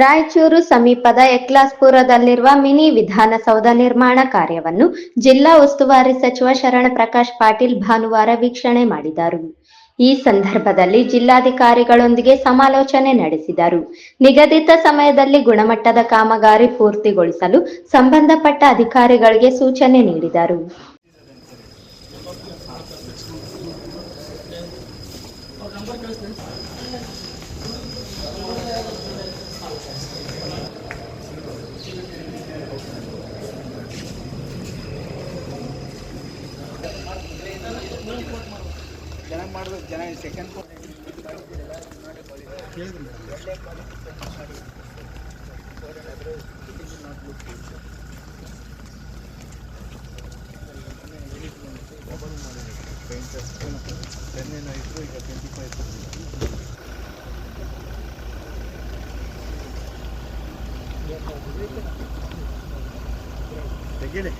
ರಾಯಚೂರು ಸಮೀಪದ ಎಕ್ಲಾಸ್ಪುರದಲ್ಲಿರುವ ಮಿನಿ ವಿಧಾನಸೌಧ ನಿರ್ಮಾಣ ಕಾರ್ಯವನ್ನು ಜಿಲ್ಲಾ ಉಸ್ತುವಾರಿ ಸಚಿವ ಶರಣ ಪ್ರಕಾಶ್ ಪಾಟೀಲ್ ಭಾನುವಾರ ವೀಕ್ಷಣೆ ಮಾಡಿದರು. ಈ ಸಂದರ್ಭದಲ್ಲಿ ಜಿಲ್ಲಾಧಿಕಾರಿಗಳೊಂದಿಗೆ ಸಮಾಲೋಚನೆ ನಡೆಸಿದರು. ನಿಗದಿತ ಸಮಯದಲ್ಲಿ ಗುಣಮಟ್ಟದ ಕಾಮಗಾರಿ ಪೂರ್ತಿಗೊಳಿಸಲು ಸಂಬಂಧಪಟ್ಟ ಅಧಿಕಾರಿಗಳಿಗೆ ಸೂಚನೆ ನೀಡಿದರು. ಚೆನ್ನಾಗಿ ಮಾಡ್ಬೇಕು ಜನ ಸೆಕೆಂಡ್ ತೆಗೀಲಿ